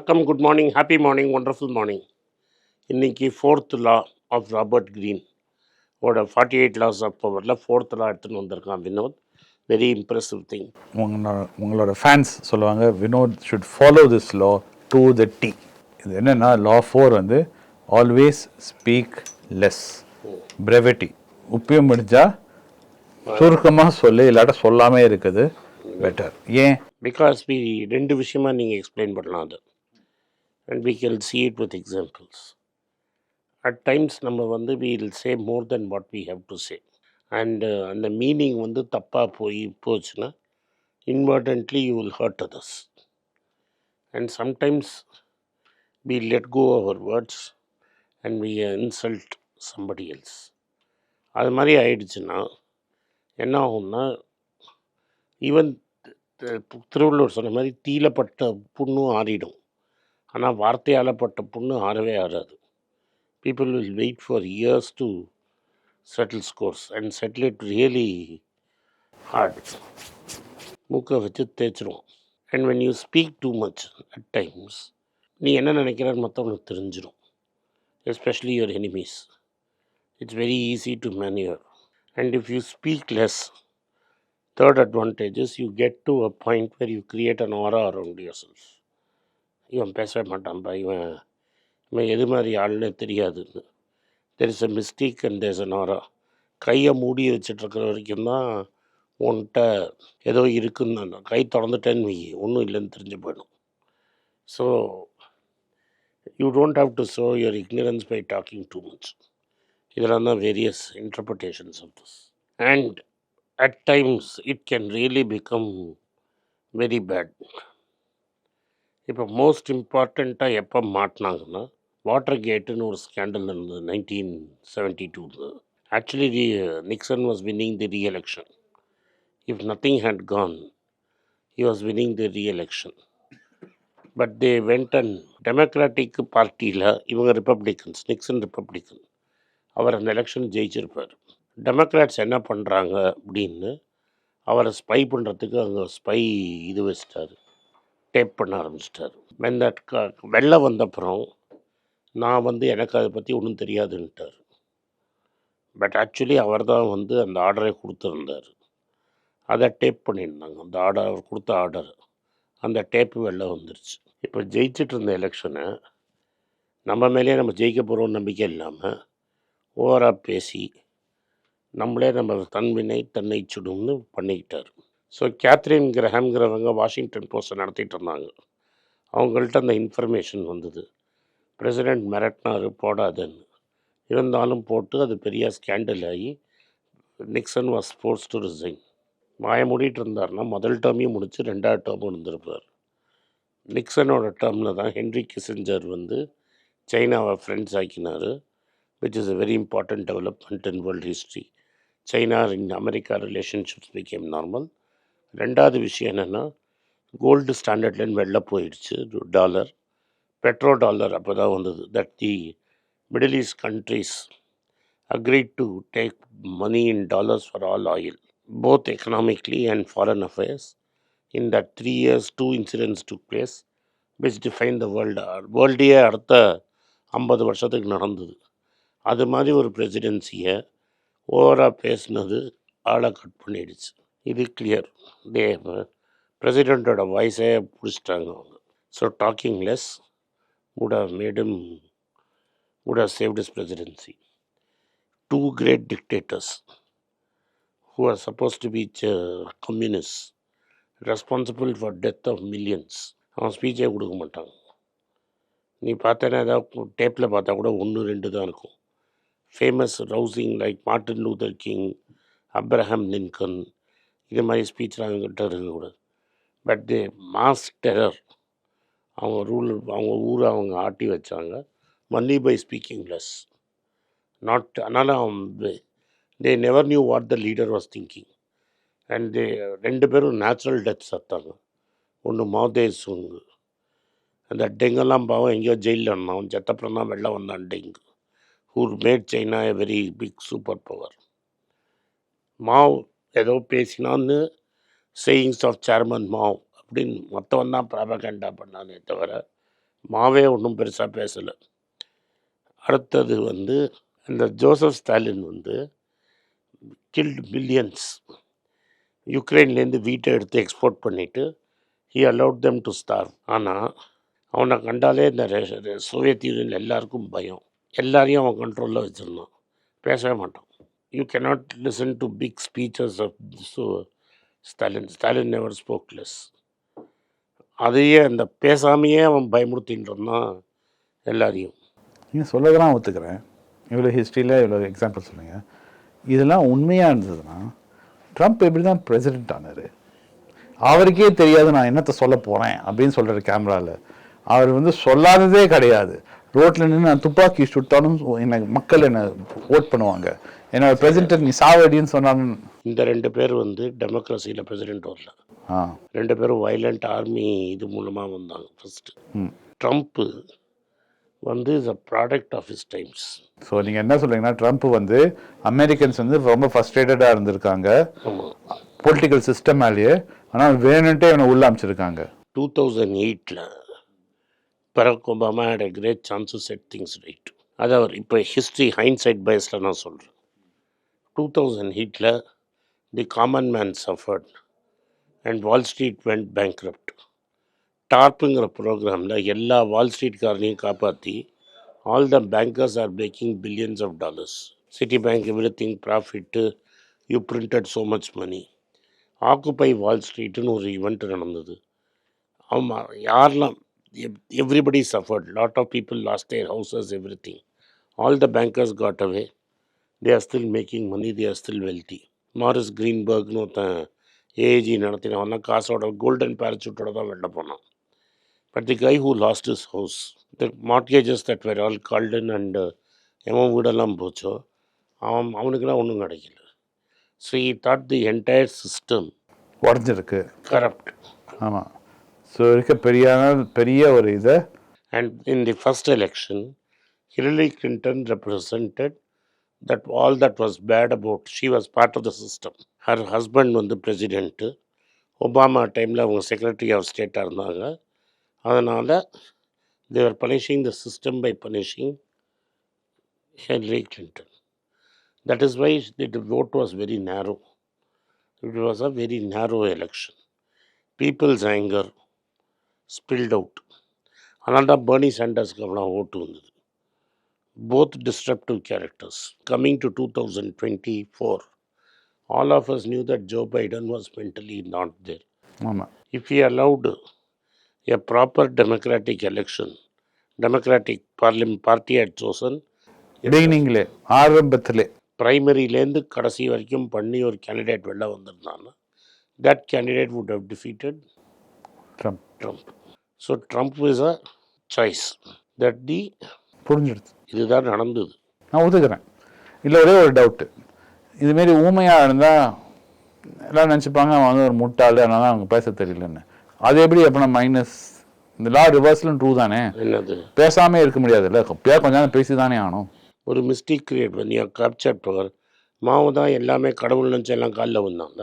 வணக்கம் good morning happy morning wonderful morning இன்னைக்கு fourth law of Robert Greene ஓட forty eight laws of பவரில் fourth law எடுத்துன்னு வந்திருக்கான் வினோத். வெரி இம்ப்ரெசிவ் திங் உங்களோட உங்களோட ஃபேன்ஸ் சொல்லுவாங்க Vinod should follow this law to the T இது என்னென்னா லா ஃபோர் வந்து ஆல்வேஸ் ஸ்பீக் லெஸ் பிரெவிட்டி உப்பியம் முடிஞ்சா சுருக்கமாக சொல்லி இல்லாட்ட சொல்லாமே இருக்குது. பெட்டர் ஏன்? பிகாஸ் ரெண்டு விஷயமா நீங்கள் எக்ஸ்பிளைன் பண்ணலாம் அது. And we can see it with examples at times நம்ம வந்து we will say more than what we have to say and அந்த மீனிங் வந்து தப்பாக போய் போச்சுன்னா inadvertently you will hurt others and sometimes we let go our words and we insult somebody else அது மாதிரி ஆயிடுச்சுன்னா என்ன ஆகும்னா ஈவன் திருவள்ளுவர் சொன்ன மாதிரி தீலப்பட்ட புண்ணும் ஆறிடும். ஆனால் வார்த்தையால் பட்ட புண்ணு ஆறவே ஆறாது. People will wait for years to settle scores and settle it really hard மூக்கை வச்சு தேய்ச்சிரும். And when you speak too much at times நீ என்ன நினைக்கிறான்னு மற்றவங்களுக்கு தெரிஞ்சிடும் especially your enemies it's very easy to manoeuvre and if you speak less third advantage is you get to a point where you create an aura around yourself. இவன் பேசவே மாட்டான்பா இவன் இவன் எது மாதிரி ஆள்னே தெரியாதுன்னு there is a mistake and there's an aura கையை மூடி வச்சிட்ருக்கிற இருக்கிற வரைக்கும் தான் உன்கிட்ட ஏதோ இருக்குன்னு தான் கை திறந்துட்டேன்னு வை. ஒன்றும் இல்லைன்னு தெரிஞ்சு போயிடும். So you don't have to show your ignorance by talking too much இதெல்லாம் தான் various interpretations of this and at times it can really become very bad இப்போ மோஸ்ட் இம்பார்ட்டண்ட்டாக எப்போ மாட்டினாங்கன்னா வாட்டர் கேட்டுன்னு ஒரு ஸ்கேண்டல் இருந்தது நைன்டீன் செவன்டி டூவில் actually the Nixon was winning the reelection if nothing had gone he was winning the reelection but they went and Democratic பார்ட்டியில் இவங்க ரிப்பப்ளிக்கன்ஸ் நிக்சன் ரிப்பப்ளிக்கன் அவர் அந்த எலெக்ஷன் ஜெயிச்சிருப்பார். டெமோக்ராட்ஸ் என்ன பண்ணுறாங்க அப்படின்னு அவரை ஸ்பை பண்ணுறதுக்கு அங்கே ஸ்பை இது வச்சிட்டாரு. டேப் பண்ண ஆரம்பிச்சிட்டாரு. வெந்த வெள்ளம் வந்தப்புறம் நான் வந்து எனக்கு அதை பற்றி ஒன்றும் தெரியாதுன்ட்டார். பட் ஆக்சுவலி அவர் தான் வந்து அந்த ஆர்டரை கொடுத்துருந்தார். அதை டேப் பண்ணியிருந்தாங்க. அந்த ஆர்டர் அவர் கொடுத்த ஆர்டர். அந்த டேப்பு வெளில வந்துருச்சு. இப்போ ஜெயிச்சுட்டு இருந்த எலெக்ஷனை நம்ம மேலேயே நம்ம ஜெயிக்க போகிறோம்னு நம்பிக்கை இல்லாமல் ஓவராக பேசி நம்மளே நம்ம தன்வினை தன்னை சுடும்னு பண்ணிக்கிட்டார். ஸோ கேத்ரின் கிரஹாம்ங்கிறவங்க வாஷிங்டன் போஸ்ட்டை நடத்திட்டு இருந்தாங்க அவங்கள்ட்ட அந்த இன்ஃபர்மேஷன் வந்தது. பிரசிடெண்ட் மிரட்டினார் போடாதுன்னு. இருந்தாலும் போட்டு அது பெரிய ஸ்கேண்டல் ஆகி Nixon was force to resign மாய மூடிட்டு இருந்தார்னா முதல் டேர்மையும் முடித்து ரெண்டாவது டேர்மும் இருந்திருப்பார். நிக்சனோட டேர்மில் தான் ஹென்ரி கிசிஞ்சர் வந்து சைனாவை ஃப்ரெண்ட்ஸ் ஆக்கினார் which is a very important development in world history China in America relationships became normal ரெண்டாவது விஷயம் என்னென்னா கோல்டு ஸ்டாண்டர்ட்லேருந்து வெளில போயிடுச்சு டாலர் பெட்ரோ டாலர் அப்போ தான் வந்தது that the Middle East countries agree to take money in dollars for all oil both economically and foreign affairs in that three years two incidents took place which define the world வேர்ல்டையே அடுத்த ஐம்பது வருஷத்துக்கு நடந்தது அது மாதிரி ஒரு பிரசிடென்சியை ஓவராக பேசினது ஆளை கட் பண்ணிடுச்சு இது கிளியர் டே பிரசிடெண்ட்டோட வாய்ஸே பிடிச்சிட்டாங்க அவங்க so talking less would have made would have presidency to great dictators who are suppose to be uh, responsible for death of millions அவன் ஸ்பீச்சே கொடுக்க மாட்டாங்க நீ பார்த்தேன்னா ஏதாவது டேப்பில் பார்த்தா கூட ஒன்று ரெண்டு தான் இருக்கும் famous rousing like Martin Luther King Abraham Lincoln இது மாதிரி ஸ்பீச்லாம் அவங்ககிட்ட இருக்கக்கூடாது பட் தே மாஸ் டெரர் அவங்க ரூல் அவங்க ஊரை அவங்க ஆட்டி வச்சாங்க. Mainly by speaking less not அதனால் அவன் they never knew what the leader was thinking and they ரெண்டு பேரும் நேச்சுரல் டெத் சத்தாங்க. ஒன்று மாதே சுங்கு அந்த டெங்கெல்லாம் பாவம் எங்கேயோ ஜெயிலில் இருந்தான். அவன் செத்தப்புறம் தான் வெளில வந்தான் Deng. Who made China a very big super power Mao ஏதோ பேசினான்னு சேயிங்ஸ் ஆஃப் சேர்மன் மாவ் அப்படின்னு மற்றவன் தான் ப்ராபகண்டா பண்ணானே தவிர மாவே ஒன்றும் பெருசாக பேசலை. அடுத்தது வந்து இந்த ஜோசப் ஸ்டாலின் வந்து கில்டு மில்லியன்ஸ் யுக்ரைன்லேருந்து வீட்டை எடுத்து எக்ஸ்போர்ட் பண்ணிவிட்டு he allowed them to start ஆனால் அவனை கண்டாலே இந்த சோவியத் யூனியன் எல்லாருக்கும் பயம். எல்லாரையும் அவன் கண்ட்ரோலில் வச்சுருந்தான் பேசவே மாட்டான். You cannot listen to big speeches of Stalin Stalin never spoke less அதையே அந்த பேசாமையே அவன் பயமுறுத்தின்னு இருந்தான் எல்லாரையும். நீங்கள் சொல்லதெல்லாம் ஒத்துக்கிறேன். இவ்வளோ ஹிஸ்ட்ரியில் இவ்வளோ எக்ஸாம்பிள் சொன்னீங்க இதெல்லாம் உண்மையாக இருந்ததுன்னா ட்ரம்ப் எப்படி தான் பிரசிடென்ட் ஆனார்? அவருக்கே தெரியாது நான் என்னத்தை சொல்ல போகிறேன் அப்படின்னு சொல்கிறார் கேமராவில் அவர் வந்து சொல்லாததே கிடையாது. ரோட்டில் நின்று நான் துப்பாக்கி சுட்டாலும் என்னை மக்கள் என்னை ஓட் பண்ணுவாங்க. என்னோட பிரசிடென்ட் நீ சாவடின்னு சொன்னாலும் இந்த ரெண்டு பேர் வந்து டெமோக்ரஸியில் பிரசிடென்ட் வரல ஆ. ரெண்டு பேரும் வைலண்ட் ஆர்மி இது மூலமாக வந்தாங்க ஃபஸ்ட்டு ட்ரம்ப்பு வந்து is a product of his times so நீங்கள் என்ன சொல்றீங்கன்னா ட்ரம்ப் வந்து அமெரிக்கன்ஸ் வந்து ரொம்ப ஃபஸ்ட்ரேட்டடாக இருந்திருக்காங்க. பொலிட்டிக்கல் சிஸ்டம் மேலேயே ஆனால் வேணுன்ட்டே இவனை உள்ள அமைச்சிருக்காங்க. டூ தௌசண்ட் எயிட்டில் Barack Obama had a great chances to things right right. அது அவர் இப்போ ஹிஸ்ட்ரி ஹைன்சைட் பயஸில் நான் சொல்கிறேன் டூ தௌசண்ட் ஹீட்டில் the common man suffered and Wall Street went bankrupt டார்ப்புங்கிற ப்ரோக்ராமில் எல்லா வால் ஸ்ட்ரீட்காரனையும் காப்பாற்றி all the bankers are making billions of dollars Citibank everything profit you printed so much money Occupy Wall ஸ்ட்ரீட்டுன்னு ஒரு event நடந்தது. ஆமாம் யாரெல்லாம் everybody suffered lot of people lost their houses everything all the bankers got away they are still making money they are still wealthy Maurice கிரீன்பர்க்னு ஒருத்தன் AG நடத்தினவன் தான் காசோட golden பேரச்சூட்டோட தான் வெளில போனான். But the guy who lost his house the mortgages that were all called and எவன் வீடெல்லாம் போச்சோ அவன் அவனுக்குலாம் ஒன்றும் கிடைக்கல. So he thought the entire system உடஞ்சிருக்கு. Corrupt ஆமாம் ஸோ இருக்க பெரியான பெரிய ஒரு இது and in the first election Hillary Clinton represented that all that was bad about she was part of the system her husband வந்து பிரசிடெண்ட்டு ஒபாமா டைமில் அவங்க secretary of ஸ்டேட்டாக இருந்தாங்க அதனால் they were punishing the system by punishing Henry Clinton that is why the vote was very narrow it was a very narrow election people's anger spilled out. அதனால தான் Bernie சாண்டர்ஸ்க்கு அவ்வளோ ஓட்டு வந்தது. Both disruptive characters coming to two thousand twenty four all of us knew that Joe Biden was mentally not there ஆமாம் if you allowed a proper democratic election democratic பார்லிம் party at chosen பிகினிங்லே ஆரம்பத்திலே. ப்ரைமரியிலேருந்து கடைசி வரைக்கும் பண்ணி ஒரு candidate வெளில வந்திருந்தாங்க that candidate would have defeated Trump Trump so Trump is a choice that the புரிஞ்சிடுது இதுதான் நடந்தது. நான் ஒத்துக்கிறேன். இல்லை ஒரே ஒரு டவுட்டு இதுமாரி ஊமையாக இருந்தால் எல்லாம் நினச்சிப்பாங்க அவன் வந்து ஒரு முட்டாள் அதனால அவங்க பேச தெரியலன்னு. அது எப்படி அப்போ மைனஸ் இந்த லா ரிவர்ஸ்லும் ட்ரூ தானே? என்னது? பேசாமே இருக்க முடியாதுல்ல எப்பயா கொஞ்ச நேரம் பேசி தானே ஆகணும். ஒரு மிஸ்டேக் கிரியேட் பண்ணி கேப்சர் பவர் மாவு தான் எல்லாமே கடவுள் நினச்சி எல்லாம் காலில் வந்தாங்க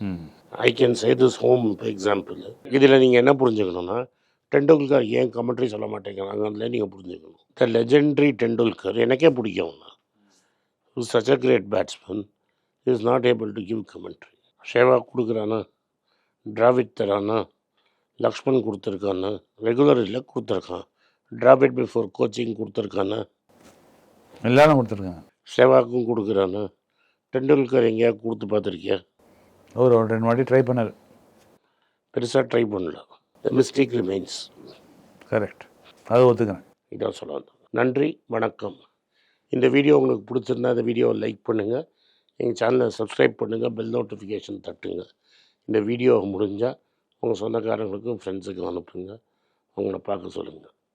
ம். I can say this home example இதில் நீங்கள் என்ன புரிஞ்சுக்கணும்னா டெண்டுல்கர் ஏன் கமெண்ட்ரி சொல்ல மாட்டேங்கிறாங்கன்னு நீங்கள் புரிஞ்சுக்கணும். த லெஜெண்டரி டெண்டுல்கர் எனக்கே பிடிக்கும். அவனை such a great batsman is not able to give commentary Sehwag கொடுக்குறானா? Dravid தரானா? லக்ஷ்மண் கொடுத்துருக்கானா? ரெகுலர் இல்லை கொடுத்துருக்கான். டிராவிட் பிஃபோர் கோச்சிங் கொடுத்துருக்கானா? எல்லாரும் கொடுத்துருக்காங்க. சேவாக்கும் கொடுக்குறானா? டெண்டுல்கர் எங்கேயாவது கொடுத்து பார்த்துருக்கியா? ஒரு ஒரு ரெண்டு வாட்டி ட்ரை பண்ணார். பெருசாக ட்ரை பண்ணல. மிஸ்டேக் ரிமைன்ஸ் கரெக்ட் அது ஒத்துக்கிறேன். இதான் சொல்ல. நன்றி வணக்கம். இந்த வீடியோ உங்களுக்கு பிடிச்சிருந்தா இந்த வீடியோவை லைக் பண்ணுங்கள் எங்கள் சேனலை சப்ஸ்கிரைப் பண்ணுங்கள் பெல் நோட்டிஃபிகேஷன் தட்டுங்க. இந்த வீடியோ முடிஞ்சால் உங்கள் சொந்தக்காரங்களுக்கும் ஃப்ரெண்ட்ஸுக்கும் அனுப்புங்க. அவங்கள பார்க்க சொல்லுங்கள்